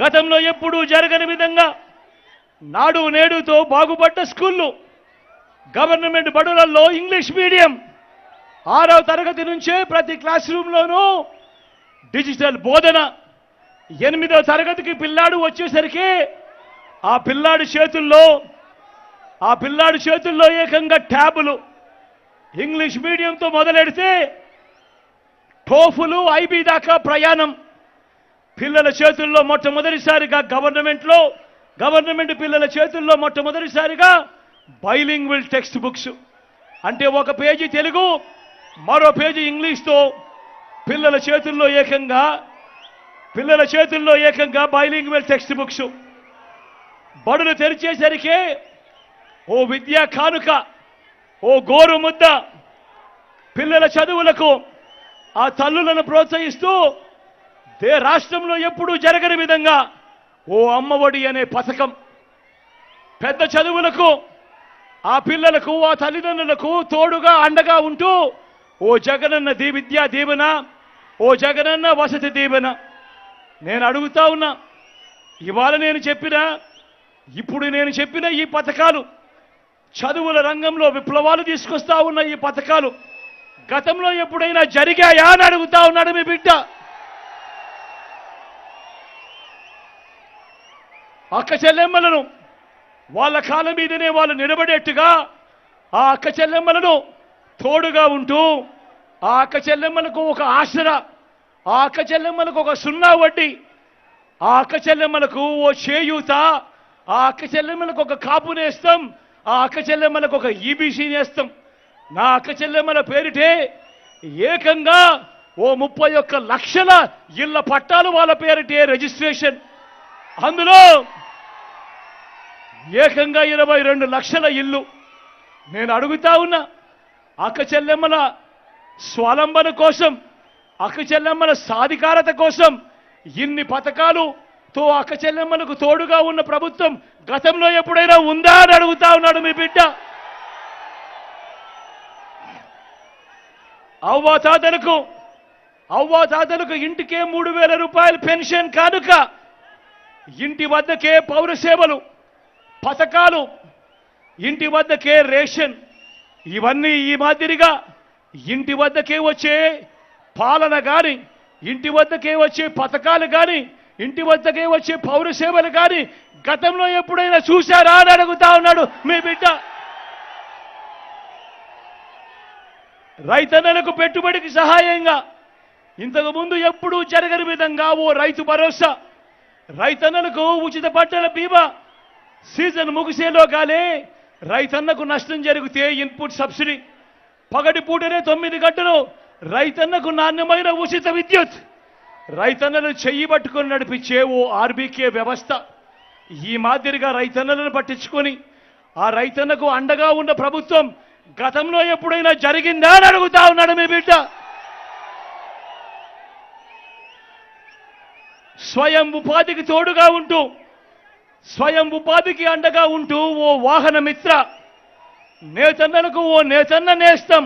గతంలో ఎప్పుడూ జరగని విధంగా నాడు నేడుతో బాగుపడ్డ స్కూళ్ళు గవర్నమెంట్ బడులలో ఇంగ్లీష్ మీడియం. ఆరవ తరగతి నుంచే ప్రతి క్లాస్ రూమ్లోనూ డిజిటల్ బోధన. ఎనిమిదవ తరగతికి పిల్లాడు వచ్చేసరికి ఆ పిల్లాడి చేతుల్లో ఆ పిల్లాడి చేతుల్లో ఏకంగా ట్యాబులు. ఇంగ్లీష్ మీడియంతో మొదలెడితే టోఫులు ఐబీ దాకా ప్రయాణం. పిల్లల చేతుల్లో మొట్టమొదటిసారిగా గవర్నమెంట్లో గవర్నమెంట్ పిల్లల చేతుల్లో మొట్టమొదటిసారిగా బైలింగ్విల్ టెక్స్ట్ బుక్స్ అంటే ఒక పేజీ తెలుగు మరో పేజీ ఇంగ్లీష్తో పిల్లల చేతుల్లో ఏకంగా పిల్లల చేతుల్లో ఏకంగా బైలింగ్వెల్ టెక్స్ట్ బుక్స్ బడులు తెరిచేసరికి ఓ విద్యా కానుక ఓ గోరు ముద్ద పిల్లల చదువులకు ఆ తల్లులను ప్రోత్సహిస్తూ రాష్ట్రంలో ఎప్పుడూ జరగని విధంగా ఓ అమ్మఒడి అనే పథకం పెద్ద చదువులకు ఆ పిల్లలకు ఆ తల్లిదండ్రులకు తోడుగా అండగా ఉంటూ ఓ జగనన్న దీ విద్యా దీవెన ఓ జగనన్న వసతి దీవెన. నేను అడుగుతా ఉన్నా ఇవాళ నేను చెప్పిన ఇప్పుడు నేను చెప్పిన ఈ పథకాలు చదువుల రంగంలో విప్లవాలు తీసుకొస్తా ఉన్న ఈ పథకాలు గతంలో ఎప్పుడైనా జరిగాయా అని అడుగుతా ఉన్నాడు మీ బిడ్డ. అక్క చెల్లెమ్మలను వాళ్ళ కాళ్ళ మీదనే వాళ్ళు నిలబడేట్టుగా ఆ అక్క చెల్లెమ్మలను తోడుగా ఉంటూ ఆ అక్క చెల్లెమ్మలకు ఒక ఆసరా ఆ అక్క చెల్లెమ్మలకు ఒక సున్నా వడ్డీ ఆ అక్క చెల్లెమ్మలకు ఓ చేయూత ఆ అక్క చెల్లెమ్మలకు ఒక కాపు నేస్తాం ఆ అక్క చెల్లెమ్మలకు ఒక ఈబీసీ నేస్తాం. నా అక్క చెల్లెమ్మల పేరిటే ఏకంగా ఓ ముప్పై ఒక్క లక్షల ఇళ్ళ పట్టాలు వాళ్ళ పేరిటే రిజిస్ట్రేషన్. అందులో ఏకంగా ఇరవై రెండు లక్షల ఇల్లు. నేను అడుగుతా ఉన్నా అక్క చెల్లెమ్మల స్వలంబన కోసం అక్క చెల్లెమ్మల సాధికారత కోసం ఇన్ని పథకాలుతో అక్క చెల్లెమ్మలకు తోడుగా ఉన్న ప్రభుత్వం గతంలో ఎప్పుడైనా ఉందా అని అడుగుతా ఉన్నాడు మీ బిడ్డ. అవ్వాతాతలకు తాతలకు తాతలకు ఇంటికే మూడు వేల రూపాయల పెన్షన్ కానుక ఇంటి వద్దకే పౌర సేవలు పథకాలు ఇంటి వద్దకే రేషన్ ఇవన్నీ ఈ మాదిరిగా ఇంటి వద్దకే వచ్చే పాలన కానీ ఇంటి వద్దకే వచ్చే పథకాలు కానీ ఇంటి వద్దకే వచ్చే పౌర సేవలు కానీ గతంలో ఎప్పుడైనా చూశారా అని అడుగుతా ఉన్నాడు మీ బిడ్డ. రైతన్నలకు పెట్టుబడికి సహాయంగా ఇంతకుముందు ఎప్పుడూ జరగని విధంగా ఓ రైతు భరోసా రైతన్నలకు ఉచిత పంటల బీమా సీజన్ ముగిసేలోగానే రైతన్నకు నష్టం జరిగితే ఇన్పుట్ సబ్సిడీ. పగటిపూటనే తొమ్మిది గంటలు రైతన్నకు నాణ్యమైన ఉచిత విద్యుత్. రైతన్నలు చెయ్యి పట్టుకొని నడిపించే ఓ ఆర్బీకే వ్యవస్థ. ఈ మాదిరిగా రైతన్నలను పట్టించుకొని ఆ రైతన్నకు అండగా ఉన్న ప్రభుత్వం గతంలో ఎప్పుడైనా జరిగిందా అని అడుగుతా ఉన్నాడు మీ బిడ్డ. స్వయం ఉపాధికి తోడుగా ఉంటూ స్వయం ఉపాధికి అండగా ఉంటూ ఓ వాహన మిత్ర నేతన్నలకు ఓ నేతన్న నేస్తం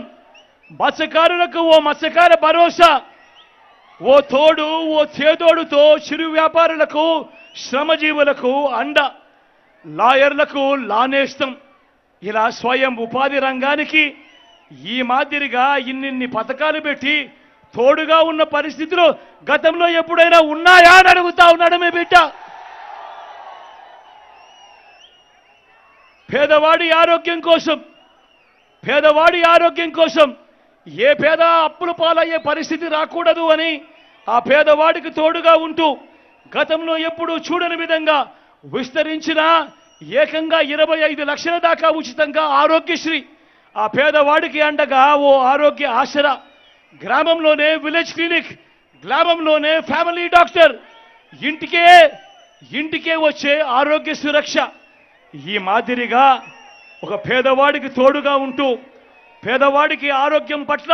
మత్స్యకారులకు ఓ మత్స్యకార భరోసా ఓ తోడు ఓ చేదోడుతో చిరు వ్యాపారులకు శ్రమజీవులకు అండ లాయర్లకు లానేస్తం. ఇలా స్వయం ఉపాధి రంగానికి ఈ మాదిరిగా ఇన్నిన్ని పథకాలు పెట్టి తోడుగా ఉన్న పరిస్థితులు గతంలో ఎప్పుడైనా ఉన్నాయా అని అడుగుతా ఉన్నాడు మీ బిడ్డ. పేదవాడి ఆరోగ్యం కోసం పేదవాడి ఆరోగ్యం కోసం ఏ పేద అప్పులు పాలయ్యే పరిస్థితి రాకూడదు అని ఆ పేదవాడికి తోడుగా ఉంటూ గతంలో ఎప్పుడూ చూడని విధంగా విస్తరించిన ఏకంగా ఇరవై ఐదు లక్షల దాకా ఉచితంగా ఆరోగ్యశ్రీ ఆ పేదవాడికి అండగా ఓ ఆరోగ్య ఆసరా. గ్రామంలోనే విలేజ్ క్లినిక్ గ్రామంలోనే ఫ్యామిలీ డాక్టర్. ఇంటికే ఇంటికే వచ్చే ఆరోగ్య సురక్ష. ఈ మాదిరిగా ఒక పేదవాడికి తోడుగా ఉంటూ పేదవాడికి ఆరోగ్యం పట్ల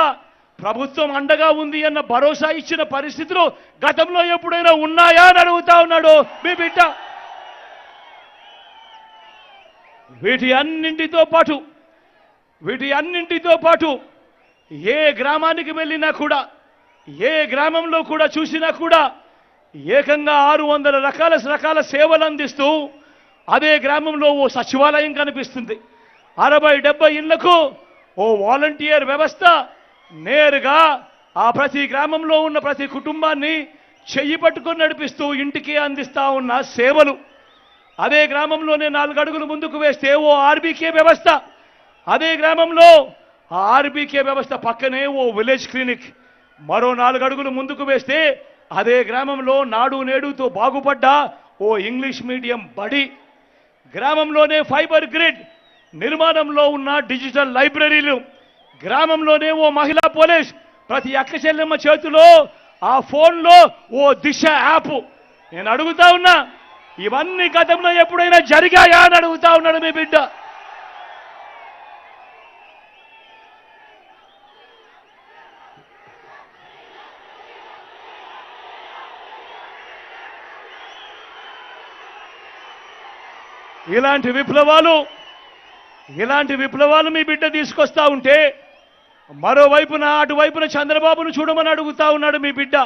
ప్రభుత్వం అండగా ఉంది అన్న భరోసా ఇచ్చిన పరిస్థితులు గతంలో ఎప్పుడైనా ఉన్నాయా అని అడుగుతా ఉన్నాడు మీ బిడ్డ. వీటి అన్నింటితో పాటు వీటి అన్నింటితో పాటు ఏ గ్రామానికి వెళ్ళినా కూడా ఏ గ్రామంలో కూడా చూసినా కూడా ఏకంగా ఆరు వందల రకాల రకాల సేవలు అందిస్తూ అదే గ్రామంలో ఓ సచివాలయం కనిపిస్తుంది. అరవై డెబ్బై ఇళ్ళకు ఓ వాలంటీర్ వ్యవస్థ నేరుగా ఆ ప్రతి గ్రామంలో ఉన్న ప్రతి కుటుంబాన్ని చెయ్యి పట్టుకొని నడిపిస్తూ ఇంటికి అందిస్తా ఉన్న సేవలు. అదే గ్రామంలోనే నాలుగు అడుగులు ముందుకు వేస్తే ఓ ఆర్బీకే వ్యవస్థ. అదే గ్రామంలో ఆ ఆర్బీకే వ్యవస్థ పక్కనే ఓ విలేజ్ క్లినిక్. మరో నాలుగు అడుగులు ముందుకు వేస్తే అదే గ్రామంలో నాడు నేడుతో బాగుపడ్డ ఓ ఇంగ్లీష్ మీడియం బడి. గ్రామంలోనే ఫైబర్ గ్రిడ్ నిర్మాణంలో ఉన్న డిజిటల్ లైబ్రరీలు గ్రామంలోనే ఓ మహిళా పోలీస్ ప్రతి అక్క చెల్లెమ్మ చేతిలో ఆ ఫోన్లో ఓ దిశ యాప్. నేను అడుగుతా ఉన్నా ఇవన్నీ గతంలో ఎప్పుడైనా జరిగాయా అని అడుగుతా ఉన్నాడు మీ బిడ్డ. ఇలాంటి విప్లవాలు ఇలాంటి విప్లవాలు మీ బిడ్డ తీసుకొస్తా ఉంటే మరోవైపున అటువైపున చంద్రబాబును చూడమని అడుగుతా ఉన్నాడు మీ బిడ్డ.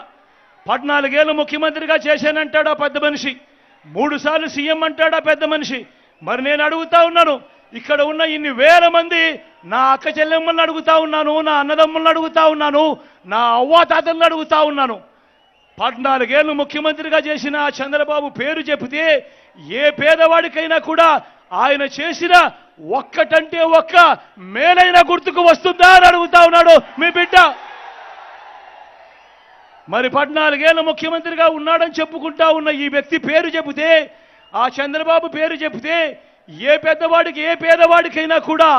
పద్నాలుగేళ్ళు ముఖ్యమంత్రిగా చేశానంటాడా పెద్ద మనిషి? మూడు సార్లు సీఎం అంటాడా పెద్ద మనిషి? మరి నేను అడుగుతా ఉన్నాను ఇక్కడ ఉన్న ఇన్ని వేల మంది నా అక్క చెల్లెమ్మల్ని అడుగుతా ఉన్నాను నా అన్నదమ్ములను అడుగుతా ఉన్నాను నా అవ్వాతాతలను అడుగుతా ఉన్నాను. పద్నాలుగేళ్ళు ముఖ్యమంత్రిగా చేసిన చంద్రబాబు పేరు చెబితే ఏ పేదవాడికైనా కూడా ఆయన చేసిన ఒక్కటంటే ఒక్క మేలైన గుర్తుకు వస్తుందా అని అడుగుతా ఉన్నాడు మీ బిడ్డ. మరి పద్నాలుగేళ్ళ ముఖ్యమంత్రిగా ఉన్నాడని చెప్పుకుంటా ఉన్న ఈ వ్యక్తి పేరు చెబితే ఆ చంద్రబాబు పేరు చెబితే ఏ పెద్దవాడికి ఏ పేదవాడికైనా కూడా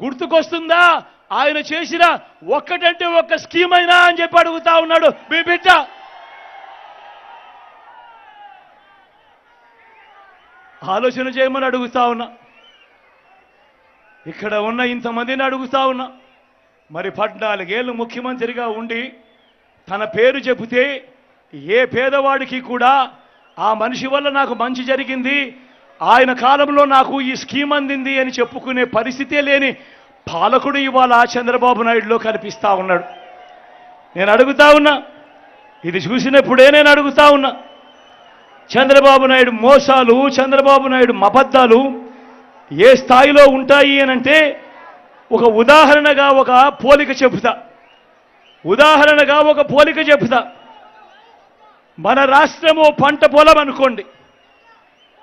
గుర్తుకొస్తుందా? ఆయన చేసిన ఒక్కటంటే ఒక్క స్కీమ్ అయినా అని చెప్పి అడుగుతా ఉన్నాడు మీ బిడ్డ. ఆలోచన చేయమని అడుగుతా ఉన్నా. ఇక్కడ ఉన్న ఇంతమందిని అడుగుతా ఉన్నా. మరి పద్నాలుగేళ్ళు ముఖ్యమంత్రిగా ఉండి తన పేరు చెబితే ఏ పేదవాడికి కూడా ఆ మనిషి వల్ల నాకు మంచి జరిగింది ఆయన కాలంలో నాకు ఈ స్కీమ్ అందింది అని చెప్పుకునే పరిస్థితే లేని పాలకుడు ఇవాళ చంద్రబాబు నాయుడులో కనిపిస్తా ఉన్నాడు. నేను అడుగుతా ఉన్నా. ఇది చూసినప్పుడే నేను అడుగుతా ఉన్నా. చంద్రబాబు నాయుడు మోసాలు చంద్రబాబు నాయుడు అబద్ధాలు ఏ స్థాయిలో ఉంటాయి అనంటే ఒక ఉదాహరణగా ఒక పోలిక చెబుతా. ఉదాహరణగా ఒక పోలిక చెబుతా. మన రాష్ట్రము ఓ పంట పొలం అనుకోండి.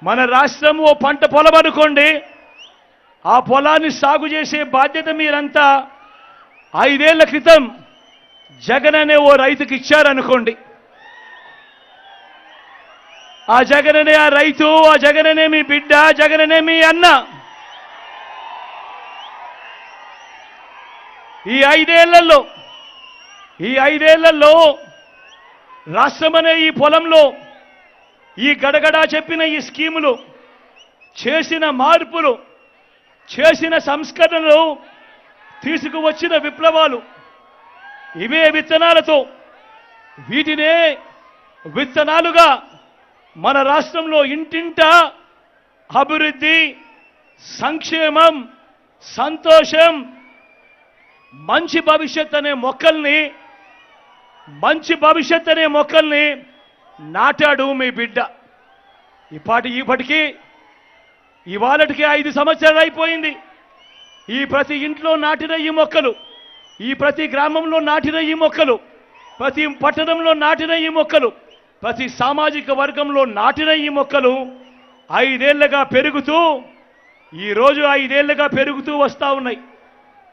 మన రాష్ట్రం ఓ పంట పొలం అనుకోండి. ఆ పొలాన్ని సాగు చేసే బాధ్యత మీరంతా ఐదేళ్ళ క్రితం జగన్ అనే ఓ రైతుకి ఇచ్చారనుకోండి. ఆ జగననే ఆ రైతు ఆ జగననే మీ బిడ్డ జగననే మీ అన్న. ఈ ఐదేళ్ళలో ఈ ఐదేళ్ళలో రాష్ట్రమనే ఈ పొలంలో ఈ గడగడా చెప్పిన ఈ స్కీములు చేసిన మార్పులు చేసిన సంస్కరణలు తీసుకువచ్చిన విప్లవాలు ఇవే విత్తనాలతో వీటినే విత్తనాలుగా మన రాష్ట్రంలో ఇంటింట అభివృద్ధి సంక్షేమం సంతోషం మంచి భవిష్యత్ అనే మొక్కల్ని మంచి భవిష్యత్ అనే మొక్కల్ని నాటాడు మీ బిడ్డ. ఇప్పటి ఇప్పటికీ ఇవాళటికి ఐదు సంవత్సరాలు అయిపోయింది. ఈ ప్రతి ఇంట్లో నాటిన ఈ మొక్కలు ఈ ప్రతి గ్రామంలో నాటిన ఈ మొక్కలు ప్రతి పట్టణంలో నాటిన ఈ మొక్కలు ప్రతి సామాజిక వర్గంలో నాటిన ఈ మొక్కలు ఐదేళ్ళుగా పెరుగుతూ ఈరోజు ఐదేళ్ళుగా పెరుగుతూ వస్తూ ఉన్నాయి.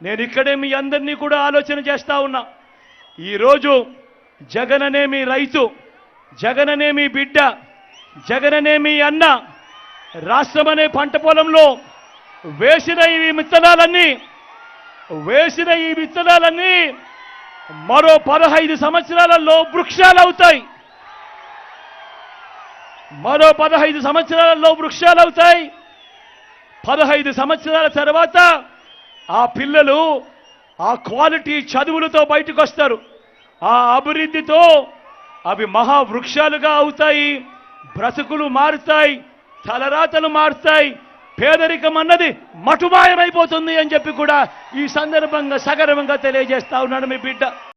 నేను ఇక్కడే మీ అందరినీ కూడా ఆలోచన చేస్తూ ఉన్నా. ఈరోజు జగన్ మీ రైతు జగననేమి మీ బిడ్డ జగననేమి మీ అన్న రాష్ట్రం అనే పంట పొలంలో వేసిన ఈ విత్తనాలన్నీ వేసిన ఈ విత్తనాలన్నీ మరో పదహైదు సంవత్సరాలలో వృక్షాలు అవుతాయి మరో పదహైదు సంవత్సరాలలో వృక్షాలు అవుతాయి పదహైదు సంవత్సరాల తర్వాత ఆ పిల్లలు ఆ క్వాలిటీ చదువులతో బయటకు వస్తారు ఆ అభివృద్ధితో అవి మహావృక్షాలుగా అవుతాయి. బ్రతుకులు మారుతాయి. తలరాతలు మారుతాయి. పేదరికం అన్నది మటుమాయమైపోతుంది అని చెప్పి కూడా ఈ సందర్భంగా సగర్వంగా తెలియజేస్తా ఉన్నాడు మీ బిడ్డ.